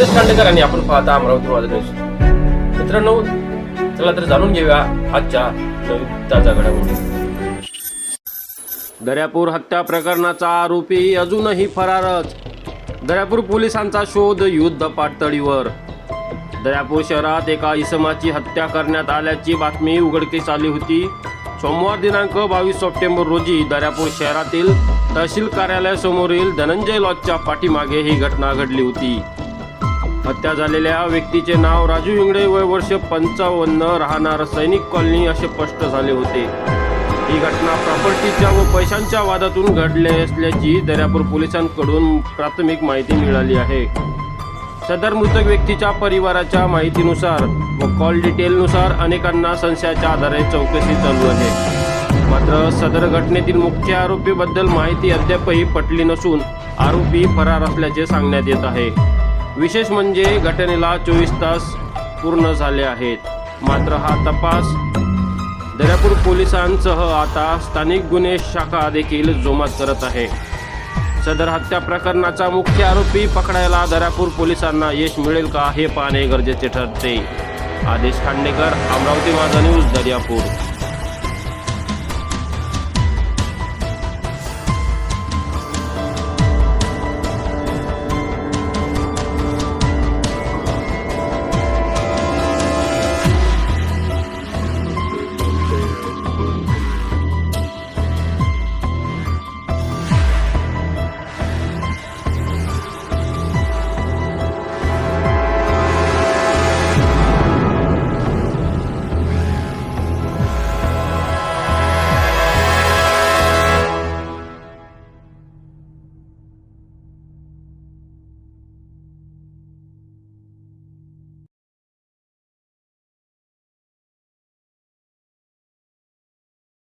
सुरेश खांडेकर आणि आपण पाहता अमरावती माझा न्यूज. मित्रांनो चला तर जाणून घेऊया आजच्या नवीन ताजा घडामोडी दर्यापूर हत्या प्रकरणाचा आरोपी अजूनही फरारच. दर्यापूर पोलिसांचा शोध युद्ध पातळीवर. दर्यापूर शहरात एका इसमाची हत्या करण्यात आल्याची बातमी उघडकीस आली होती. सोमवार दिनांक बावीस सप्टेंबर रोजी दर्यापूर शहरातील तहसील कार्यालयासमोरील धनंजय लॉजच्या पाठीमागे ही घटना घडली होती. हत्या झालेल्या व्यक्तीचे नाव राजू इंगडे वय वर्ष पंचावन्न राहणार सैनिक कॉलनी असे स्पष्ट झाले होते. ही घटना प्रॉपर्टीच्या व पैशांच्या वादातून घडले असल्याची दर्यापूर पोलिसांकडून प्राथमिक माहिती मिळाली आहे. सदर मृतक व्यक्तीच्या परिवाराच्या माहितीनुसार व कॉल डिटेलनुसार अनेकांना संशयाच्या आधारे चौकशी चालू आहे. मात्र सदर घटनेतील मुख्य आरोपीबद्दल माहिती अद्यापही पटली नसून आरोपी फरार असल्याचे सांगण्यात येत आहे. विशेष म्हणजे घटनेला चोवीस तास पूर्ण झाले आहेत. मात्र हा तपास दर्यापूर पोलिसांसह आता स्थानिक गुन्हे शाखा देखील जोमात करत आहे. सदर हत्या प्रकरणाचा मुख्य आरोपी पकडायला दर्यापूर पोलिसांना यश मिळेल का हे पाहणे गरजेचे ठरते. आदेश खांडेकर अमरावती माझा न्यूज दर्यापूर.